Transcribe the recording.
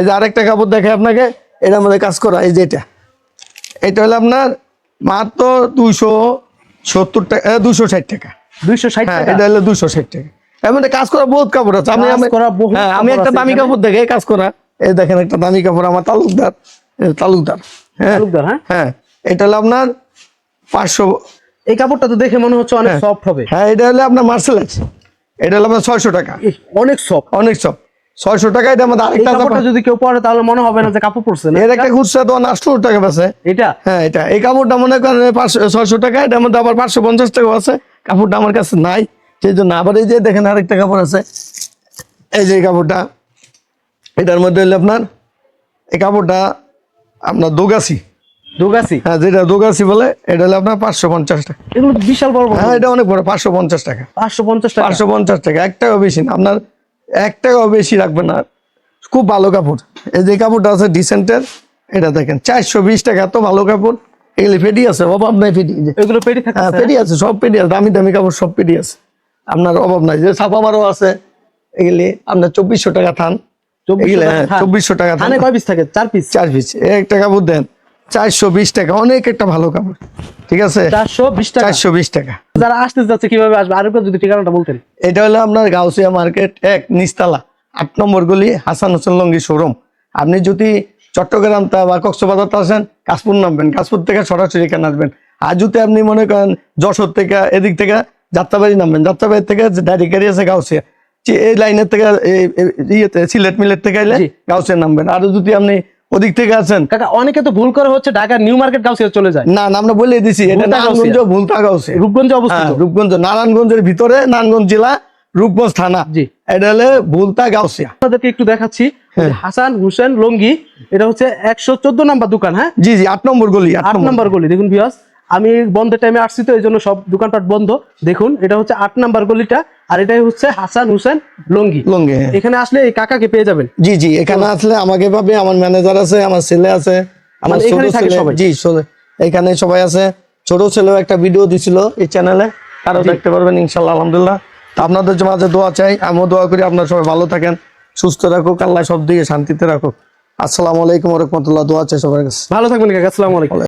এই যে আরেকটা কাপড় দেখে আপনাকে এটা আমাদের কাজ করা এই যে এটা। এটা হলো আপনার মাত্র দুইশো সত্তর টাকা দুশো ষাট টাকা। দুইশো ষাট হ্যাঁ, এটা হলো দুশো ষাট টাকা। এমন কাজ করা বহুত কাপড় আছে। আমি আমি হ্যাঁ, একটা দামি কাপড় দেখে কাজ করা। এই দেখেন একটা দামি কাপড় আমার তালুকদার। হ্যাঁ। তালুকদার। হ্যাঁ। হ্যাঁ? এটা হলো আপনার পাঁচশো এই কাপড়টা তো দেখে মনে হচ্ছে অনেক সফট হবে। হ্যাঁ এটা হলো আপনার মার্শাল আছে এটা হলো আপনার ছয়শো টাকা। অনেক সফট অনেক সফট ছয়শো টাকায় এটা আরেকটা কাপড়টা যদি কেউ পরে তাহলে মনে হবে না যে কাপড় পড়ছে না। এর একটা খুচরা তো 800 টাকা আছে এটা? হ্যাঁ এটা। এই কাপড়টা মনে করেন 600 টাকা এটা মধ্যে আবার 550 টাকা আছে। কাপড়টা আমার কাছে নাই। সেই জন্য আবার এই যে দেখেন আরেকটা কাপড় আছে। এই যে কাপড়টা। এটার মধ্যে হলো আপনার এই কাপড়টা আপনার দোগাছি। দোগাছি? হ্যাঁ যেটা দোগাছি বলে এটা হলো আপনার পাঁচশো পঞ্চাশ টাকা। এগুলো বিশাল বড়। হ্যাঁ এটা অনেক বড় পাঁচশো পঞ্চাশ টাকা। পাঁচশো পঞ্চাশ টাকা। পাঁচশো পঞ্চাশ টাকা একটাও বেশি না। আপনার এক টাকাও বেশি রাখবেন না। খুব ভালো কাপড়। এই যে কাপড়টা আছে ডিসেন্টের এটা দেখেন চারশো বিশ টাকা এত ভালো কাপড়। এগুলি ফেডি আছে? অভাব নাই ফেডি। এগুলো পেটি হ্যাঁ পেডি আছে সব পেডি আছে দামি দামি কাপড় সব পেডি আছে। আপনার অভাব নাই। যে ছাপা মারও আছে এগুলি আপনার চব্বিশশো টাকা থান। এগুলি হ্যাঁ চব্বিশশো টাকা থান। কয় পিস থাকে? চার পিস চার পিস একটা কাপড় দেন চারশো বিশ টাকা অনেক একটা ভালো কাপড়। ঠিক আছে? চারশো বিশ টাকা। চারশো বিশ টাকা। যারা আসতে যাচ্ছে কীভাবে আসবে? আরেকবার যদি ঠিকানাটা বলতেন। এটা হলো আপনার গাউসিয়া মার্কেট এক নিস্তালা আট নম্বর গলি হাসান হোসেন লঙ্গি শোরুম আপনি যদি চট্টগ্রাম তা বা কক্সবাজার আসেন কাশপুর নামবেন। কাশপুর থেকে সরাসরি এখানে আসবেন। আর যদি আপনি মনে করেন যশোর থেকে এদিক থেকে যাত্রাবাড়ি নামবেন যাত্রাবাড়ি থেকে ডাইরেক্ট গাড়ি আছে গাউসিয়া। এই লাইনের থেকে ইয়েতে সিলেট মিলেট থেকে এলে। গাউসিয়া নামবেন। আর যদি আপনি ওদিক থেকে আছেন। কাকা অনেকে তো ভুল করে হচ্ছে ঢাকা নিউ মার্কেট গাউসিয়া চলে যায়। না আমরা বলে দিছি এটা। নারায়ণগঞ্জ ভুলতা গাউসিয়া। রূপগঞ্জে অবস্থিত? হ্যাঁ, রূপগঞ্জ নারায়ণগঞ্জের ভিতরে নারায়ণগঞ্জ জেলা রূপগঞ্জ থানা। জি। এটা হলে ভুলতা গাউসিয়া। আপনাদেরকে একটু দেখাচ্ছি। হ্যাঁ। হাসান হুসেন লঙ্গি এটা হচ্ছে একশো চোদ্দ নাম্বার দোকান হ্যাঁ? জি জি আট নম্বর গলি আট আট নম্বর। গলি দেখুন বিয়াস আমি বন্ধের টাইমে আসছি তো এই জন্য সব দোকানপাট বন্ধ। দেখুন এটা হচ্ছে আট নাম্বার গলিটা আর এটাই হচ্ছে হাসান হুসেন লঙ্গি। লঙ্গে হ্যাঁ। এখানে আসলে এই কাকাকে পেয়ে যাবেন। জি জি এখানে আসলে আমাকে পাবে আমার ম্যানেজার আছে আমার ছেলে আছে আমার ছোট থাকে ছেলে। সবাই? জি এখানে সবাই আছে। ছোট ছেলেও একটা ভিডিও দিছিল এই চ্যানেলে তারাও দেখতে পারবেন ইনশাল্লাহ আলহামদুলিল্লাহ। তা আপনাদের মাঝে দোয়া চাই আমিও দোয়া করি আপনারা সবাই ভালো থাকেন সুস্থ রাখুক আল্লাহ সব দিকে শান্তিতে রাখুক। আসসালামু আলাইকুম রহমতুল্লাহ দোয়া চাই সবার কাছে। ভালো থাকবেন কাকা আসসালামু আলাইকুম।